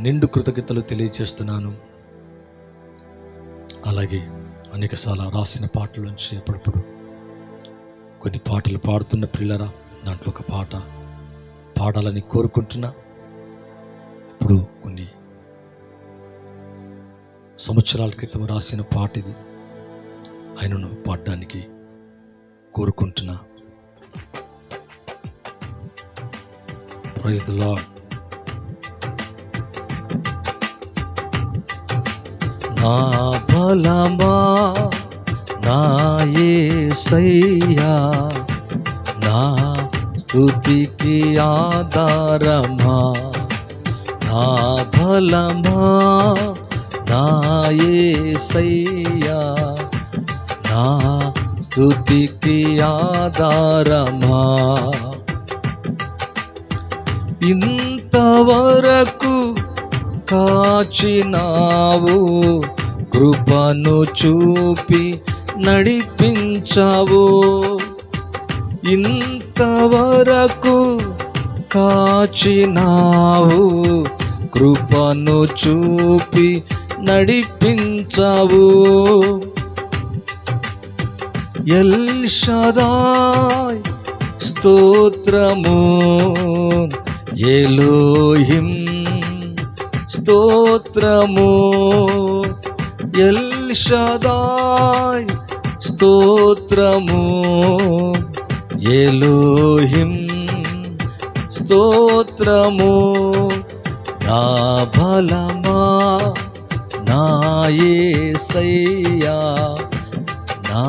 నిండు కృతజ్ఞతలు తెలియజేస్తున్నాను అలాగే అనేకసార్లు రాసిన పాటలోంచి అప్పుడప్పుడు కొన్ని పాటలు పాడుతున్న పిల్లరా దాంట్లో ఒక పాట పాడాలని కోరుకుంటున్నా. ఇప్పుడు కొన్ని సంవత్సరాల క్రితం రాసిన పాట ఇది. ఆయనను పాడడానికి కోరుకుంటున్నా. ప్రైజ్ ద లాడ్ నా బలమా? నా యేసయ్యా నా స్థుతికి ఆధారమా? నా బలమా? నా యేసయ్యా నా స్థుతికి ఆధారమా? ఇంతవరకు కాచినావు కృపను చూపి నడిపించావు. ఇంతవరకు కాచినావు. కృపను చూపి నడిపించావు. ఎల్ షదాయ్ స్తోత్రము ఎలోహిం స్తోత్రము. ఎల్ షదాయ్ స్తోత్రము. ఎలోహిం స్తోత్రము. నా బలమా? నా నా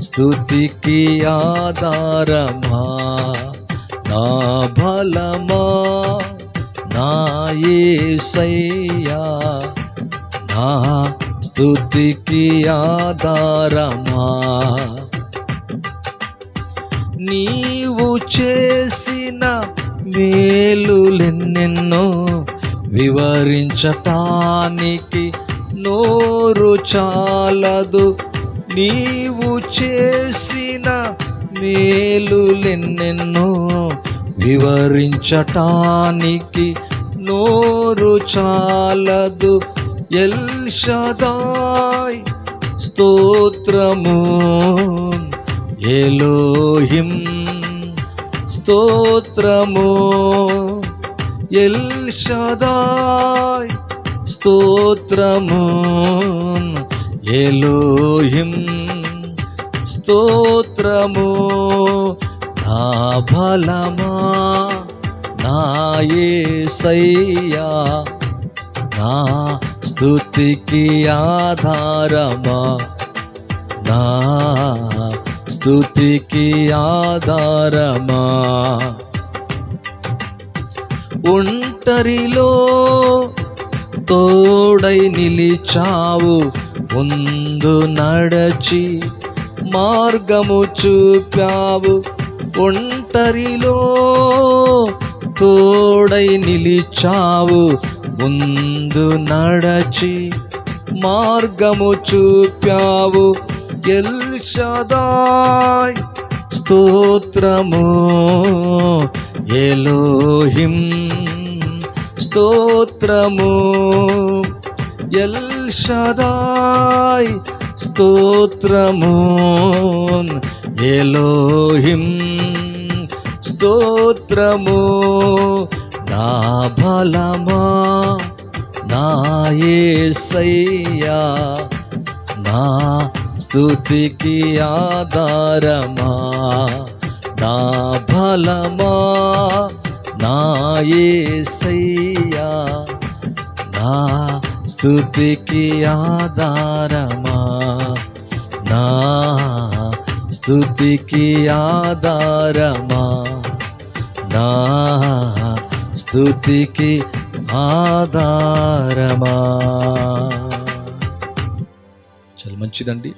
స్తుతికి ఆధారమా? నా బలమా? నా నా స్థుతికి ఆధారమా? నీవు చేసిన మేలులెన్నెన్నో వివరించటానికి నోరు చాలదు. నీవు చేసిన మేలులెన్నెన్నో వివరించటానికి నోరు చాలదు. ఎల్ షదాయ్ స్తోత్రము. ఎలోహిం స్తోత్రము. ఎల్ షదాయ్ స్తోత్రము. ఎలోహిం స్తోత్రము. నా బలమా నా యేసయ్యా నా స్థుతికి ఆధారమా? నా స్థుతికి ఆధారమా? ఒంటరిలో తోడై నిలిచావు ముందు నడచి మార్గము చూపావు. ఒంటరిలో తోడై నిలిచావు ముందు నడచి మార్గము చూపావు ఎల్షదాయ్. స్తోత్రము ఎలోహిం. స్తోత్రము ఎల్షదాయ్. స్తోత్రము ఎలోహిం. స్తోత్రము నా బలమా? నా యేసయ్యా నా స్థుతికి ఆధారమా? నా బలమా? నా యేసయ్యా నా స్థుతికి ఆధారమా? నా స్థుతికి ఆధారమా? నా స్థుతికి ఆధారమా? చాలా మంచిదండి.